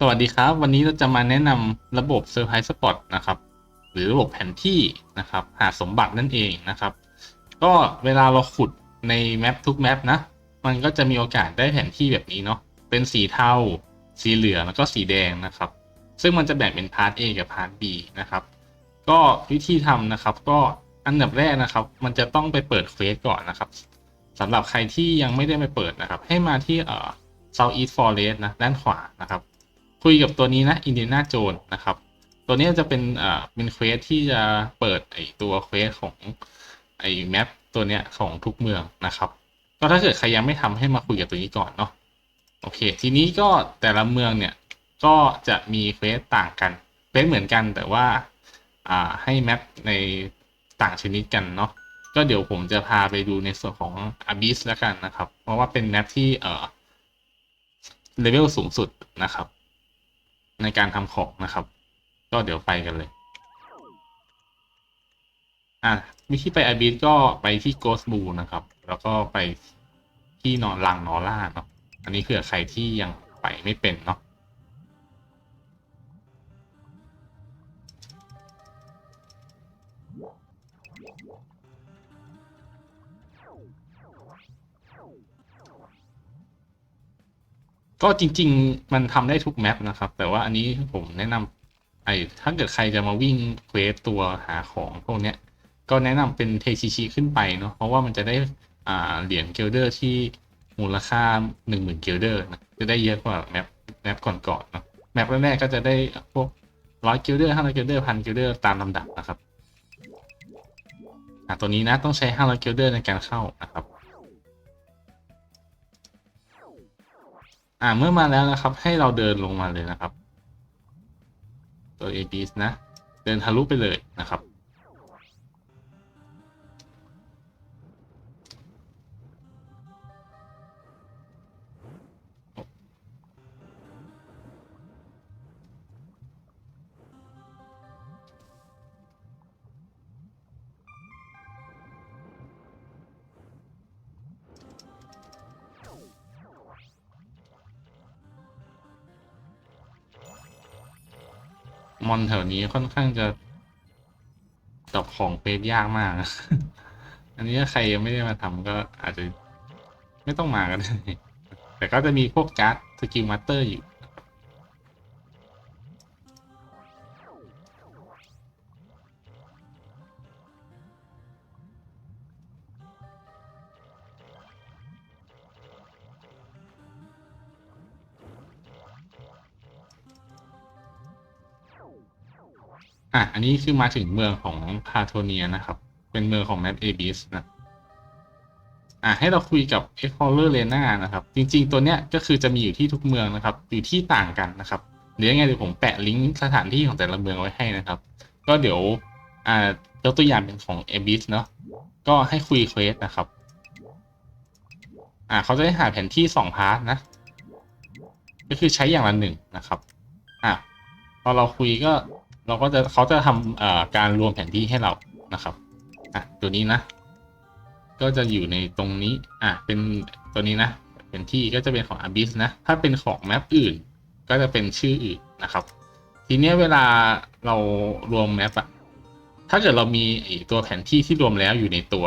สวัสดีครับ วันนี้เราจะมาแนะนำระบบ Surprise Spot นะครับ หรือระบบแผนที่นะครับ หาสมบัตินั่นเองนะครับ ก็เวลาเราขุดในแมปทุกแมปนะ มันก็จะมีโอกาสได้แผนที่แบบนี้เนาะเป็นสีเทาสีเหลืองแล้วก็สีแดงนะครับ ซึ่งมันจะแบ่งเป็นพาร์ท A กับพาร์ท B นะครับ ก็วิธีทำนะครับ ก็อันดับแรกนะครับ มันจะต้องไปเปิดเควสก่อนนะครับสำหรับใครที่ยังไม่ได้ไปเปิดนะครับ ให้มาที่เอ่อ Southeast Forest นะด้านขวานะครับ คุยกับตัวนี้นะอินเดียนาโจนนะครับ ตัวนี้จะเป็นอ่าเป็นเควสที่จะเปิดไอตัวเควสของไอแมปตัวเนี้ยของทุกเมืองนะครับ ก็ถ้าเกิดใครยังไม่ทำให้มาคุยกับตัวนี้ก่อนเนาะโอเค ทีนี้ก็แต่ละเมืองเนี่ยก็จะมีเควสต่างกันเควสเหมือนกันแต่ว่าอ่าให้แมปในต่างชนิดกันเนาะก็เดี๋ยวผมจะพาไปดูในส่วนของ Abyss แล้วกันนะครับ เพราะว่าเป็นแมปที่เอ่อเลเวลสูงสุดนะครับ ในการทำของนะครับ ก็เดี๋ยวไปกันเลย อะวิธีไปอาบิสก็ไปที่โกสบูนะครับ แล้วก็ไปที่นอนลังนอร่าเนาะอันนี้เผื่อใครที่ยังไปไม่เป็นเนาะ ก็จริง ๆ มันทำได้ทุกแมปนะครับ แต่ว่าอันนี้ผมแนะนำไอ้ถ้าเกิดใครจะมาวิ่งเควสตัวหาของพวกเนี้ย ก็แนะนำเป็นเทชิชิขึ้นไปเนาะเพราะว่ามันจะได้อ่าเหรียญเกลเดอร์ที่มูลค่าหนึ่งหมื่นเกลเดอร์นะจะได้เยอะกว่าแมปแมปก่อนๆเนาะแมปแรกๆก็จะได้พวกร้อยเกลเดอร์ห้าร้อยเกลเดอร์พันเกลเดอร์ตามลำดับนะครับอ่าตัวนี้นะต้องใช้ห้าร้อยเกลเดอร์ในการเข้านะครับ อ่าเมื่อมาแล้วนะครับ ให้เราเดินลงมาเลยนะครับ ตัว a b s นะ เดินทะลุไปเลยนะครับ มอนแถวนี้ค่อนข้างจะจับของเฟซยากมาก อันนี้ถ้าใครยังไม่ได้มาทำก็อาจจะไม่ต้องมากัน แต่ก็จะมีพวกการ์ดสกิลมาสเตอร์อยู่ อะ อันนี้คือมาถึงเมืองของพาโทเนียนะครับ เป็นเมืองของแมปเอบิสนะ อะ ให้เราคุยกับ Explorer Lena นะครับ จริง ๆ ตัวเนี้ยก็คือจะมีอยู่ที่ทุกเมืองนะครับ อยู่ที่ต่างกันนะครับ เดี๋ยวยังไงเดี๋ยวผมแปะลิงก์สถานที่ของแต่ละเมืองไว้ให้นะครับ ก็เดี๋ยว อ่ายกตัวอย่างเป็นของเอบิสเนาะ ก็ให้คุยเควสนะครับ อะเขาจะให้หาแผนที่สองพาร์ทนะ ก็คือใช้อย่างละหนึ่งนะครับ อะพอเราคุยก็ เราก็จะเขาจะทำการรวมแผนที่ให้เรานะครับอะตัวนี้นะ ก็จะอยู่ในตรงนี้อะเป็นตัวนี้นะแผนที่ก็จะเป็นของ Abyss นะ ถ้าเป็นของแมปอื่น ก็จะเป็นชื่ออื่นนะครับ ทีนี้เวลาเรารวมแมปอะถ้าเกิดเรามีตัวแผนที่ที่รวมแล้วอยู่ในตัว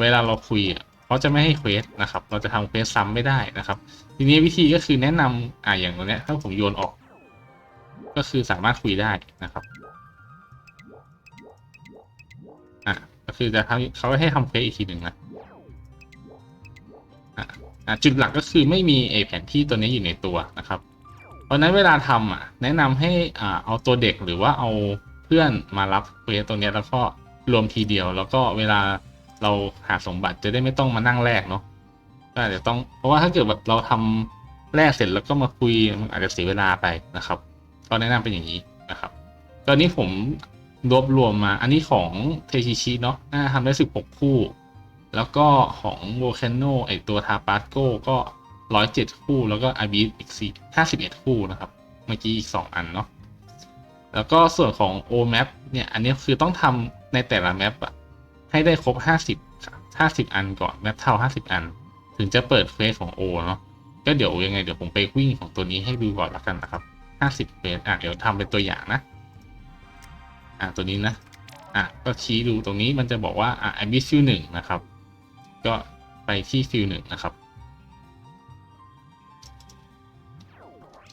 เวลาเราคุยเขาจะไม่ให้เควสนะครับ เราจะทำเควสซ้ำไม่ได้นะครับ ทีนี้วิธีก็คือแนะนำอ่าอย่างตัวเนี้ยถ้าผมโยนออก ก็คือสามารถคุยได้นะครับอะก็คือจะทำเขาให้ทำเควสอีกทีหนึ่งนะอะจุดหลักก็คือไม่มีไอแผนที่ตัวนี้อยู่ในตัวนะครับ เพราะนั้นเวลาทำอะ แนะนำให้อ่าเอาตัวเด็กหรือว่าเอาเพื่อนมารับเควสตัวนี้แล้วก็รวมทีเดียว แล้วก็เวลาเราหาสมบัติจะได้ไม่ต้องมานั่งแลกเนาะก็อาจจะต้องเพราะว่าถ้าเกิดแบบเราทำแลกเสร็จแล้วก็มาคุยอาจจะเสียเวลาไปนะครับ ก็แนะนำเป็นอย่างนี้นะครับ ตอนนี้ผมรวบรวมมา อันนี้ของเทชิชิเนาะน่าทำได้ 16 คู่ แล้วก็ของโวล c คนโนไอตัวทาปาสโกก็ 107 คู่ แล้วก็อาบีอีก4 51 คู่นะครับ เมื่อกี้อีก 2 อันเนาะ แล้วก็ส่วนของ O map เนี่ย อันนี้คือต้องทำในแต่ละแมปอะให้ได้ครบ 50 50 อันก่อน แมปเท่า 50 อัน ถึงจะเปิดเฟสของ O เนาะ ก็เดี๋ยวยังไงเดี๋ยวผมไปวิ่งของตัวนี้ให้ดูก่อนละกันนะครับ ห้าสิบเฟสอะเดี๋ยวทำเป็นตัวอย่างนะ อะตัวนี้นะ อะก็ชี้ดูตรงนี้มันจะบอกว่าอะ i m i s fill หนึ่งนะครับ ก็ไปที่ fill หนึ่งนะครับ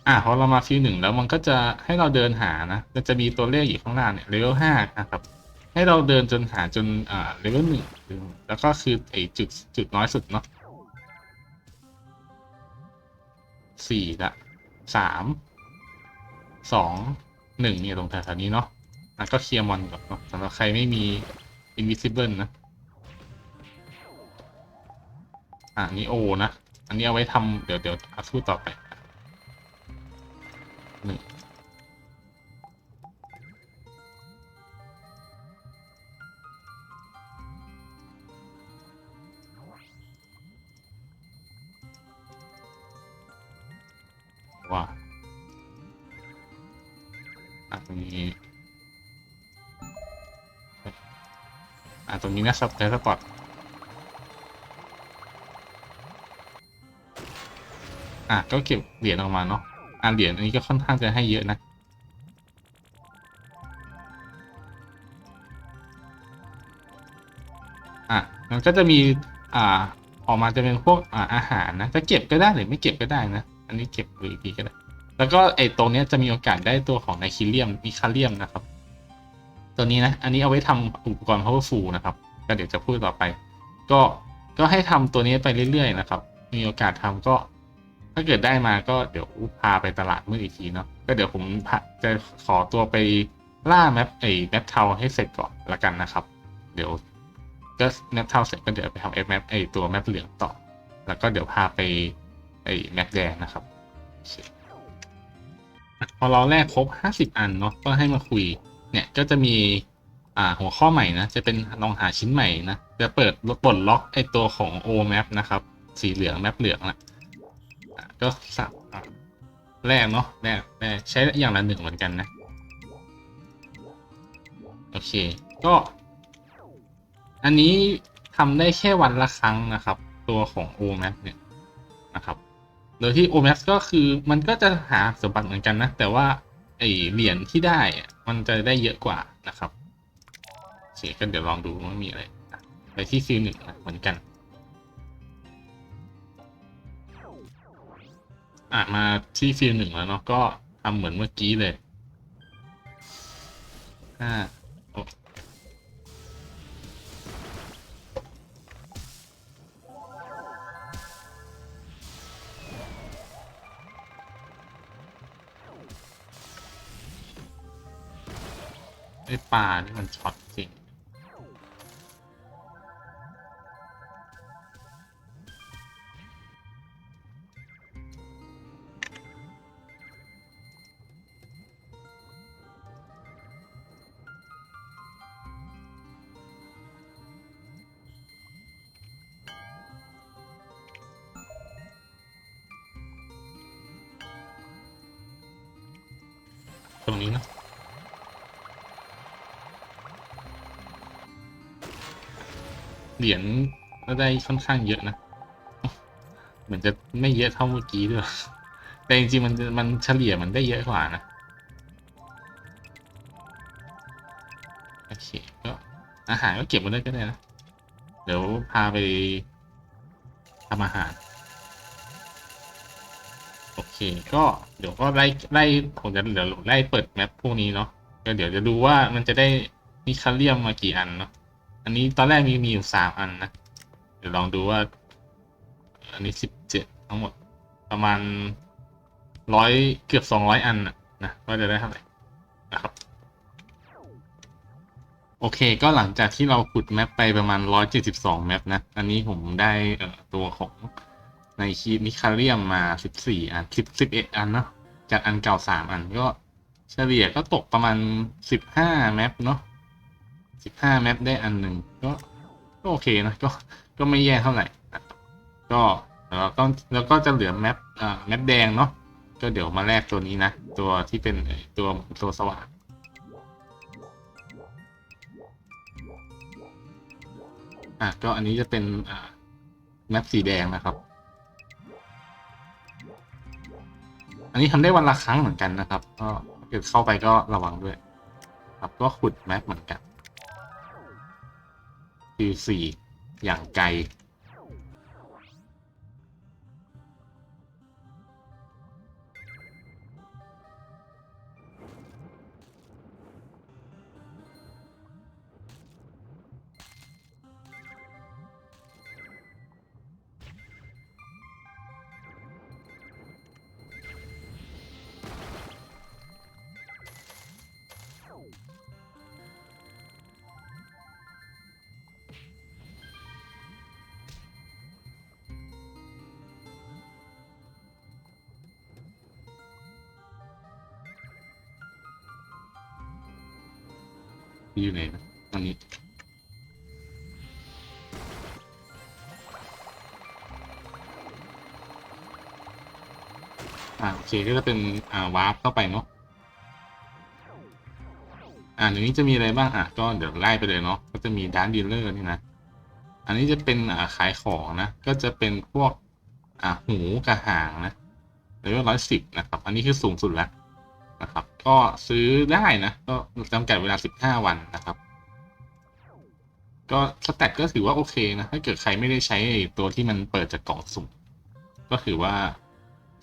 อะพอเรามา fill หนึ่งแล้วมันก็จะให้เราเดินหานะก็จะมีตัวเลขอยู่ข้างล่างเนี่ย level ห้านะครับ ให้เราเดินจนหาจนอ่า level หนึ่งแล้วก็คือไอจุดจุดน้อยสุดเนาะสี่ละสาม สองหนึ่งเนี่ยตรงแถวๆนี้เนาะอะก็เคลียร์มอนก่อนเนาะสำหรับใครไม่มี invisible นะ อะนี่โอนะ อันนี้เอาไว้ทำเดี๋ยวเดี๋ยวอาสู้ต่อไปหนึ่ง อะตรงนี้นะซับไทสปอร์ตอะก็เก็บเหรียญออกมาเนาะอะเหรียญอันนี้ก็ค่อนข้างจะให้เยอะนะอะมันก็จะมีอ่าออกมาจะเป็นพวกอ่าอาหารนะจะเก็บก็ได้หรือไม่เก็บก็ได้นะ อันนี้เก็บหรืออีกทีก็ได้ แล้วก็ไอ้ตรงนี้จะมีโอกาสได้ตัวของไนคิเลียมมีคาเลียมนะครับ ตัวนี้นะ อันนี้เอาไว้ทำอุปกรณ์ powerful นะครับก็เดี๋ยวจะพูดต่อไป ก็ก็ให้ทำตัวนี้ไปเรื่อยๆนะครับ มีโอกาสทำก็ ถ้าเกิดได้มาก็เดี๋ยวพาไปตลาดมืดอีกทีเนาะก็เดี๋ยวผมจะขอตัวไปล่าแมปไอแมปเทาให้เสร็จก่อนละกันนะครับ เดี๋ยวก็แมปเทาเสร็จก็เดี๋ยวไปทำไอ้แมปไอตัวแมปเหลืองต่อ แล้วก็เดี๋ยวพาไปไอแมปแดงนะครับพอเราแรกครบ 50 อันเนาะก็ให้มาคุย เนี่ยก็จะมีอ่าหัวข้อใหม่นะจะเป็นลองหาชิ้นใหม่นะจะเปิดปลดล็อกไอตัวของ O map นะครับ สีเหลืองแมปเหลืองนะอะก็สับแรกเนาะแรกแรกใช้อย่างละหนึ่งเหมือนกันนะ โอเค ก็ อันนี้ทำได้แค่วันละครั้งนะครับ ตัวของ O map เนี่ยนะครับ โดยที่ O map ก็คือมันก็จะหาสมบัติเหมือนกันนะ แต่ว่า ไอเหรียญที่ได้มันจะได้เยอะกว่านะครับโอเคก็เดี๋ยวลองดูว่ามีอะไรอะไปที่ฟิลหนึ่งเหมือนกัน อะมาที่ฟิลหนึ่งแล้วเนาะก็ทำเหมือนเมื่อกี้เลยอ่า ไอ้ปลานี่มันช็อตจริงตรงนี้เนะ เหรียญก็ได้ค่อนข้างเยอะนะ เหมือนจะไม่เยอะเท่าเมื่อกี้ด้วย แต่จริงๆมันมันเฉลี่ยมันได้เยอะกว่านะ โอเค ก็อาหารก็เก็บมาได้ก็ได้นะ เดี๋ยวพาไปทำอาหาร โอเค ก็เดี๋ยวก็ไล่ไล่ผมจะเดี๋ยวไล่เปิดแมปพวกนี้เนาะก็เดี๋ยวจะดูว่ามันจะได้มีคาเลียมมากี่อันเนาะ อันนี้ตอนแรกมีมีอยู่สามอันนะ เดี๋ยวลองดูว่า อันนี้สิบเจ็ดทั้งหมด ประมาณร้อยเกือบสองร้อยอันนะนะว่าจะได้เท่าไหร่นะครับ โอเคก็หลังจากที่เราขุดแมปไปประมาณร้อยเจ็ดสิบสองแมปนะ อันนี้ผมได้เอ่อตัวของในคีนิคาเรียมมาสิบสี่อันสิบสิบเอ็ดอันเนาะจากอันเก่าสามอันก็เฉลี่ยก็ตกประมาณสิบห้าแมปเนาะ สิบห้าแมปได้อันหนึ่งก็ก็โอเคนะ ก็ก็ไม่แย่เท่าไหร่ ก็เราต้องแล้วก็จะเหลือแมปอ่าแมปแดงเนาะก็เดี๋ยวมาแลกตัวนี้นะ ตัวที่เป็นตัวตัวสว่างอะก็อันนี้จะเป็นอ่าแมปสีแดงนะครับ อันนี้ทำได้วันละครั้งเหมือนกันนะครับ ก็เกิดเข้าไปก็ระวังด้วย ครับก็ขุดแมปเหมือนกัน คือสี่อย่างไกล อยู่ไหนนะอันนี้อ่าโอเคก็จะเป็นอ่าวาร์ปเข้าไปเนาะอ่าเดี๋ยวนี้จะมีอะไรบ้างอะก็เดี๋ยวไล่ไปเลยเนาะก็จะมีด้านดีลเลอร์นี่นะอันนี้จะเป็นอ่าขายของนะ ก็จะเป็นพวกอ่าหูกระหางนะหรือว่าร้อยสิบนะครับ อันนี้คือสูงสุดแล้ว นะครับ ก็ซื้อได้นะ ก็จำกัดเวลาสิบห้าวันนะครับ ก็สแตทก็ถือว่าโอเคนะ ถ้าเกิดใครไม่ได้ใช้ตัวที่มันเปิดจากกล่องสุ่ม ก็ถือว่า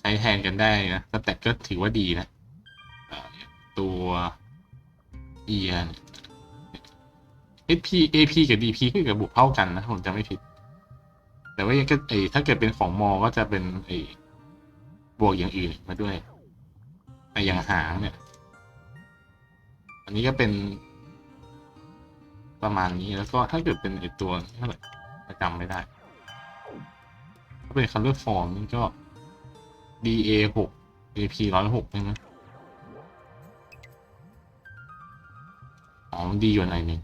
ใช้แทนกันได้นะสแตทก็ถือว่าดีนะตัวเอียน HP AP กับ DP ก็กับบวกเท่ากันนะผมจำไม่ผิด แต่ว่ายังก็ไอถ้าเกิดเป็นของมอ ก็จะเป็นไอบวกอย่างอื่นมาด้วย ไออย่างหางเนี่ย อันนี้ก็เป็น ประมาณนี้แล้วก็ถ้าเกิดเป็นไอตัวเท่าไหร่จำไม่ได้ ถ้าเป็น color form นี่ก็ DA หก AP ร้อยหกใช่ไหมอ๋อมันดีอยู่หน่อยหนึง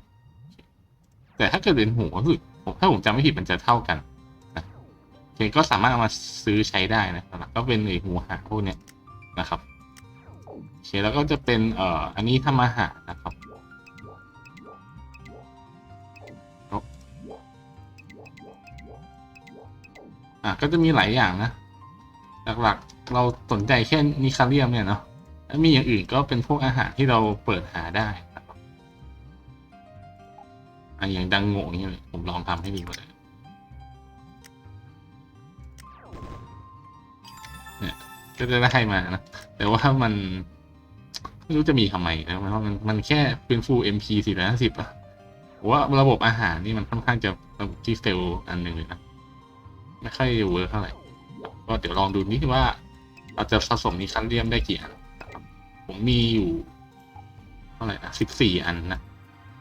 แต่ถ้าเกิดเป็นหูก็คือผมถ้าผมจำไม่ผิดมันจะเท่ากันนะเคก็สามารถเอามาซื้อใช้ได้นะหลักก็เป็นไอหูหางพวกเนี้ยนะครับ โอเคแล้วก็จะเป็นเอ่ออันนี้ทำอาหารนะครับอะก็จะมีหลายอย่างนะ หลักๆเราสนใจแค่นิคาเรียมเนี่ยเนาะแล้วมีอย่างอื่นก็เป็นพวกอาหารที่เราเปิดหาได้ครับอะอย่างดังโง่เงี้ยผมลองทำให้ดูเลยเนี่ยก็จะได้มานะ แต่ว่ามัน ไม่รู้จะมีทำไมนะเพราะมันมันแค่เป็นฟูล MP สี่ร้อยห้าสิบอะว่าระบบอาหารนี่มันค่อนข้างจะระบบที่เฟลอันหนึ่งเลยนะไม่ค่อยเวิร์กเท่าไหร่ก็เดี๋ยวลองดูนี่ว่า เราจะผสมนิคันเลียมได้กี่อันผมมีอยู่เท่าไหร่นะสิบสี่อันนะ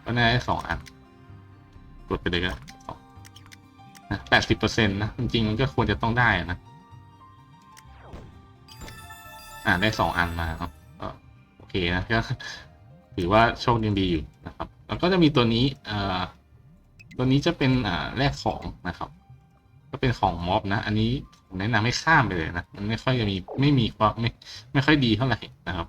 ก็น่าได้สองอันกดไปเลยก็สองนะแปดสิบเปอร์เซ็นต์นะจริงๆมันก็ควรจะต้องได้นะ อ่าได้สองอันมาเนาะก็ นะก็ถือว่าโชคยังดีอยู่นะครับ แล้วก็จะมีตัวนี้เอ่อตัวนี้จะเป็นอ่าแลกของนะครับ ก็เป็นของม็อบนะ อันนี้ผมแนะนำให้ข้ามไปเลยนะ มันไม่ค่อยจะมีไม่มีความไม่ไม่ค่อยดีเท่าไหร่นะครับ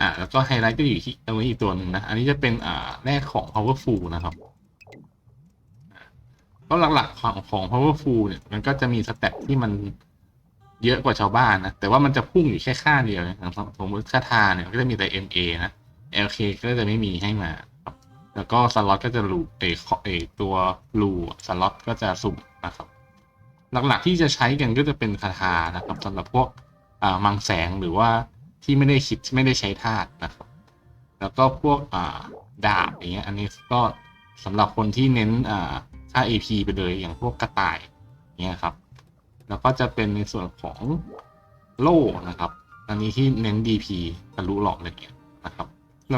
อ่าแล้วก็ไฮไลท์ก็อยู่ที่ตรงนี้อีกตัวหนึ่งนะ อันนี้จะเป็นอ่าแรกของ powerful นะครับก็หลักๆของของ powerful เนี่ย มันก็จะมีสเต็ปที่มัน เยอะกว่าชาวบ้านนะ แต่ว่ามันจะพุ่งอยู่แค่ค่าเดียวนะสมมติค่าทาเนี่ยก็จะมีแต่ MA นะ LK ก็จะไม่มีให้มาครับแล้วก็สล็อตก็จะรูเอเอตัวรูสล็อตก็จะสุ่มนะครับ หลักๆที่จะใช้กันก็จะเป็นคาถานะครับสำหรับพวกอ่ามังแสงหรือว่าที่ไม่ได้คิดไม่ได้ใช้ธาตุนะครับ แล้วก็พวกอ่าดาบอย่างเงี้ย อันนี้ก็สำหรับคนที่เน้นอ่าค่า AP ไปเลยอย่างพวกกระต่ายเงี้ยครับ แล้วก็จะเป็นในส่วนของโล่นะครับ อันนี้ที่เน้น DP ทะลุหลอกอะไรเงี้ยนะครับ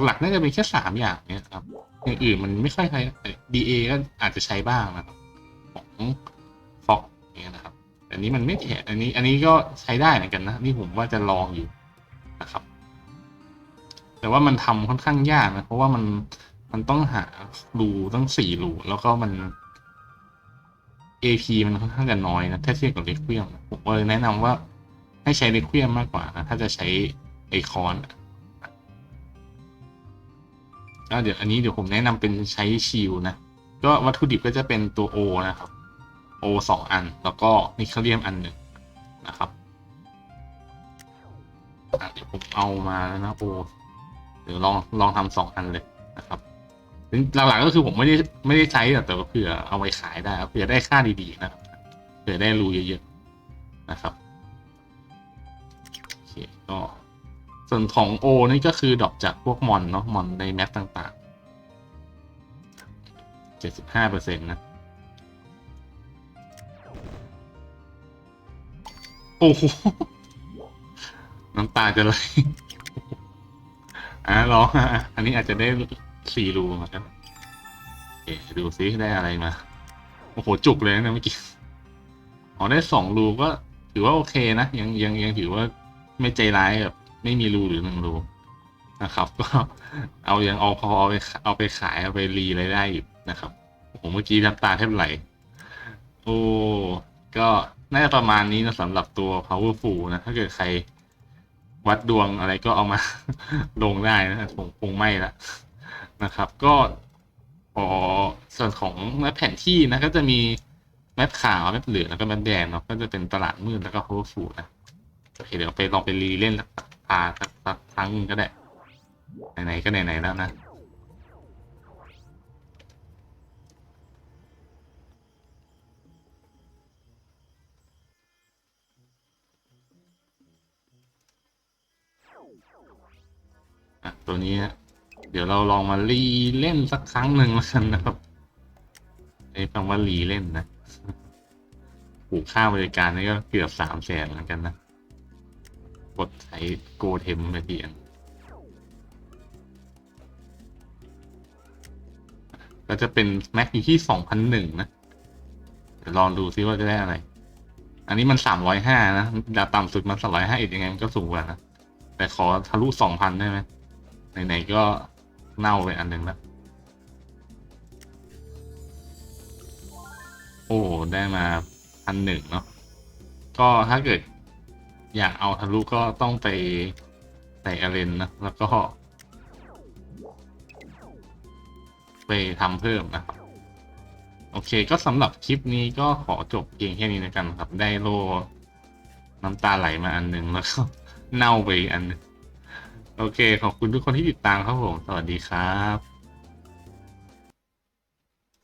หลักๆน่าจะเป็นแค่สามอย่างเนี่ยครับอย่างอื่นมันไม่ค่อยใช้เอ่อ DA ก็อาจจะใช้บ้างนะครับของฟอกเงี้ยนะครับแต่อันนี้มันไม่แถอันนี้ อันนี้ก็ใช้ได้เหมือนกันนะ นี่ผมว่าจะลองอยู่นะครับ แต่ว่ามันทำค่อนข้างยากนะ เพราะว่ามันมันต้องหารูตั้งสี่รูแล้วก็มัน AP มันค่อนข้างจะน้อยนะถ้าเทียบกับเรคเวียมผมเลยแนะนำว่าให้ใช้เรคเวียมมากกว่านะถ้าจะใช้ไอคอนอะก็เดี๋ยวอันนี้เดี๋ยวผมแนะนำเป็นใช้ชิลนะ ก็วัตถุดิบก็จะเป็นตัว O นะครับโอสองอัน แล้วก็นิเคเลียมอันหนึ่งนะครับเดี๋ยวผมเอามาแล้วนะโอเดี๋ยวลองลองทำสองอันเลยนะครับ หลักๆก็คือผมไม่ได้ไม่ได้ใช้แต่ว่าเผื่อเอาไว้ขายได้เผื่อได้ค่าดีๆนะครับเผื่อได้รูเยอะๆนะครับโอเคก็ส่วนของโอนี่ก็คือดรอปจากพวกมอนเนาะมอนในแมปต่างๆเจ็ดสิบห้าเปอร์เซ็นต์นะโอ้โหน้ำตาจะไหลอะรออะอันนี้อาจจะได้ สี่รูมาครับโอเคดูซิได้อะไรมา โอ้โห จุกเลยนะเมื่อกี้ อ๋อ ได้สองรูก็ถือว่าโอเคนะ ยังยังยังถือว่าไม่ใจร้ายแบบไม่มีรูหรือหนึ่งรูนะครับ ก็เอายังเอาพอเอาไปเอาไปขายเอาไปรีอะไรได้อยู่นะครับผมเมื่อกี้น้ำตาแทบไหล โอ้ ก็น่าจะประมาณนี้นะสำหรับตัว powerful นะ ถ้าเกิดใครวัดดวงอะไรก็เอามาลงได้นะคงคงไม่ละ นะครับ ก็พอส่วนของแมปแผนที่นะก็จะมีแมปขาวแมปเหลืองแล้วก็แมปแดงเนาะก็จะเป็นตลาดมืดแล้วก็ powerful นะโอเคเดี๋ยวไปลองไปรีเล่นสักพาสักครั้งก็ได้ไหนๆก็ไหนๆแล้วนะอะตัวนี้นะ เดี๋ยวเราลองมารีเล่นสักครั้งหนึ่งแล้วกันนะครับไอ้คำว่ารีเล่นนะผูกค่าบริการนี่ก็เกือบสามแสนเหมือนกันนะ กดใช้โกเทมไปทีอันก็จะเป็นแม็กอยู่ที่สองพันหนึ่งนะ เดี๋ยวลองดูซิว่าจะได้อะไร อันนี้มันสามร้อยห้านะ ดาต่ำสุดมันสามร้อยห้าอีกยังไงมันก็สูงกว่านะ แต่ขอทะลุสองพันได้ไหมไหนๆก็ เน่าไปอันหนึ่งแล้ว โอ้ได้มาพันหนึ่งเนาะก็ถ้าเกิด อยากเอาทะลุก็ต้องไปใส่อาเรนนะแล้วก็ ไปทำเพิ่มนะครับโอเคก็สำหรับคลิปนี้ก็ขอจบเพียงแค่นี้นะกันครับ ได้โลน้ำตาไหลมาอันหนึ่งแล้วก็เน่าไปอันนึง โอเค ขอบคุณทุกคนที่ติดตามครับผม สวัสดีครับ